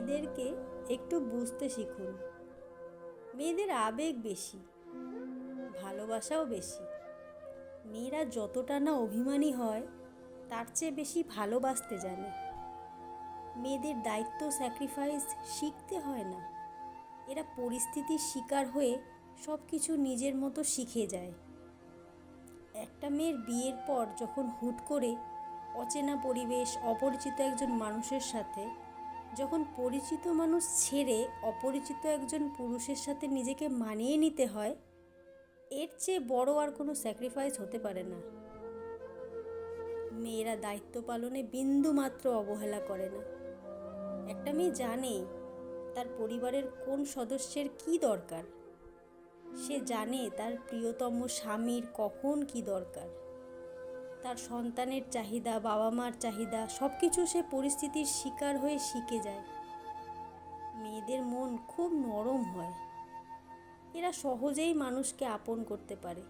মেয়েদেরকে একটু বুঝতে শিখুন। মেয়েদের আবেগ বেশি, ভালোবাসাও বেশি। মেয়েরা যতটা না অভিমানী হয়, তার চেয়ে বেশি ভালোবাসতে জানে। মেয়েদের দায়িত্ব স্যাক্রিফাইস শিখতে হয় না। এরা পরিস্থিতির শিকার হয়ে সব কিছু নিজের মতো শিখে যায়। একটা মেয়ের বিয়ের পর যখন হুট করে অচেনা পরিবেশ, অপরিচিত একজন মানুষের সাথে যখন পরিচিত মানুষ ছেড়ে অপরিচিত একজন পুরুষের সাথে নিজেকে মানিয়ে নিতে হয়, এর চেয়ে বড় আর কোনো স্যাক্রিফাইস হতে পারে না। মেয়েরা দায়িত্ব পালনে বিন্দু মাত্র অবহেলা করে না। একটা মেয়ে জানে তার পরিবারের কোন সদস্যের কি দরকার। সে জানে তার প্রিয়তম স্বামীর কখন কি দরকার। তার সন্তানের চাহিদা বাবা মার চাহিদা সব কিছু সে পরিস্থিতির শিকার হয়ে শিখে যায়। মেয়েদের মন খুব নরম হয়। এরা সহজেই মানুষকে আপন করতে পারে।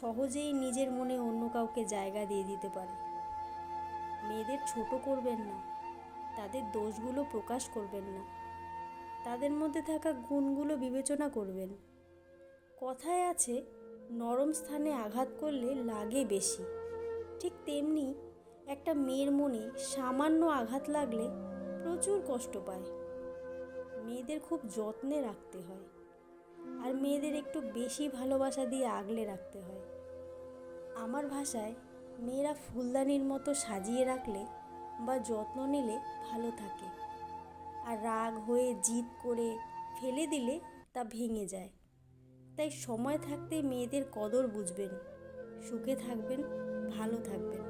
সহজেই নিজের মনে অন্য কাউকে জায়গা দিয়ে দিতে পারে। মেয়েদের ছোট করবেন না। তাদের দোষগুলো প্রকাশ করবেন না। তাদের মধ্যে থাকা গুণগুলো বিবেচনা করবেন। কথায় আছে নরম স্থানে আঘাত করলে লাগে বেশি। ঠিক তেমনি একটা মেয়ের মনে সামান্য আঘাত লাগলে প্রচুর কষ্ট পায়। মেয়েদের খুব যত্নে রাখতে হয় আর মেয়েদের একটু বেশি ভালোবাসা দিয়ে আগলে রাখতে হয়। আমার ভাষায়, মেয়েরা ফুলদানির মতো সাজিয়ে রাখলে বা যত্ন নিলে ভালো থাকে। আর রাগ হয়ে জিদ করে ফেলে দিলে তা ভেঙে যায়। তাই সময় থাকতে মেয়েদের কদর বুঝবেন। সুখে থাকবেন ভালো থাকবেন।